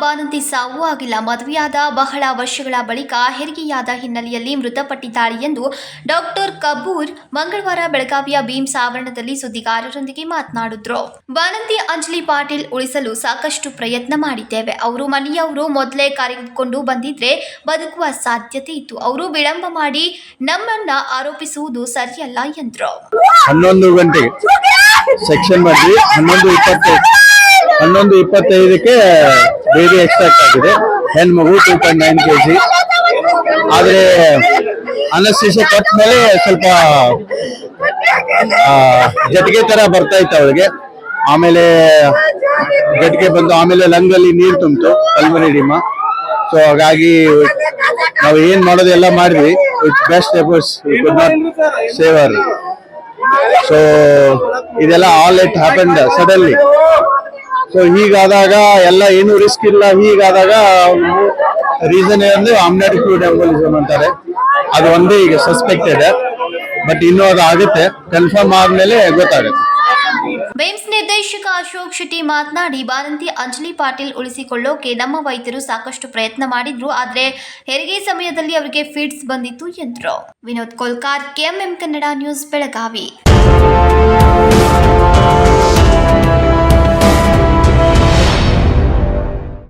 ಬಾನಂತಿ ಸಾವು ಆಗಿಲ್ಲ. ಮದುವೆಯಾದ ಬಹಳ ವರ್ಷಗಳ ಬಳಿಕ ಹೆರಿಗೆಯಾದ ಹಿನ್ನೆಲೆಯಲ್ಲಿ ಮೃತಪಟ್ಟಿದ್ದಾಳೆ ಎಂದು ಡಾಕ್ಟರ್ ಕಬೂರ್ ಮಂಗಳವಾರ ಬೆಳಗಾವಿಯ ಭೀಮ್ಸ್ ಆವರಣದಲ್ಲಿ ಸುದ್ದಿಗಾರರೊಂದಿಗೆ ಮಾತನಾಡಿದ್ರು. ಬಾನಂತಿ ಅಂಜಲಿ ಪಾಟೀಲ್ ಉಳಿಸಲು ಸಾಕಷ್ಟು ಪ್ರಯತ್ನ ಮಾಡಿದ್ದೇವೆ. ಅವರು ಮನೆಯವರು ಮೊದಲೇ ಕರೆದುಕೊಂಡು ಬಂದಿದ್ರೆ ಬದುಕುವ ಸಾಧ್ಯತೆ ಇತ್ತು. ಅವರು ವಿಳಂಬ ಮಾಡಿ ನಮ್ಮನ್ನ ಆರೋಪಿಸುವುದು ಸರಿಯಲ್ಲ ಎಂದ್ರು. ಹನ್ನೊಂದು ಗಂಟೆಗೆ ಸೆಕ್ಷನ್ ಮಾಡಿ ಹನ್ನೊಂದು ಇಪ್ಪತ್ತೈದು. ಹನ್ನೊಂದು ಇಪ್ಪತ್ತೈದಕ್ಕೆ ಬೇಬಿ ಎಕ್ಸ್ಟ್ರಾಕ್ಟ್ ಆಗಿದೆ. ಹೆಣ್ಮಗು two point nine K G ಆದರೆ ಅನಸ್ತೀಶ ಕೊಟ್ಟ ಮೇಲೆ ಸ್ವಲ್ಪ ಜಟಿಗೆ ತರ ಬರ್ತಾ ಇತ್ತು ಅವಳಿಗೆ. ಆಮೇಲೆ ಜಟಿಗೆ ಬಂದು ಆಮೇಲೆ ಲಂಗಲ್ಲಿ ನೀರು ತುಂಬಿತು ಕಲ್ಮನಿ ಡಿಮ ಸೊ ಹಾಗಾಗಿ ನಾವು ಏನ್ ಮಾಡೋದೆಲ್ಲ ಮಾಡಿದ್ವಿ. With best efforts good not saver so ಇದೆಲ್ಲ all it happen suddenly so ಹೀಗಾದಾಗ ಎಲ್ಲ ಏನು ರಿಸ್ಕ್ ಇಲ್ಲ. ಹೀಗಾದಾಗ ರೀಸನ್ ಏನಂದ್ರೆ ಎಂಬೋಲಿಸಮ್ ಅಂತಾರೆ. ಅದು ಒಂದೇ ಈಗ ಸಸ್ಪೆಕ್ಟೆಡ್ ಬಟ್ ಇನ್ನೂ ಅದು ಆಗುತ್ತೆ. ಕನ್ಫರ್ಮ್ ಆದ್ಮೇಲೆ ಗೊತ್ತಾಗುತ್ತೆ. ಬೇಮ್ಸ್ ನಿರ್ದೇಶಕ ಅಶೋಕ್ ಶೆಟ್ಟಿ ಮಾತನಾಡಿ ಬಾದಂತಿ ಅಂಜಲಿ ಪಾಟೀಲ್ ಉಳಿಸಿಕೊಳ್ಳೋಕೆ ನಮ್ಮ ವೈದ್ಯರು ಸಾಕಷ್ಟು ಪ್ರಯತ್ನ ಮಾಡಿದ್ರು. ಆದ್ರೆ ಹೆರಿಗೆ ಸಮಯದಲ್ಲಿ ಅವರಿಗೆ ಫಿಟ್ಸ್ ಬಂದಿತ್ತು ಎಂದ್ರು. Vinod Kolkar, KMM Kannada news Belagavi.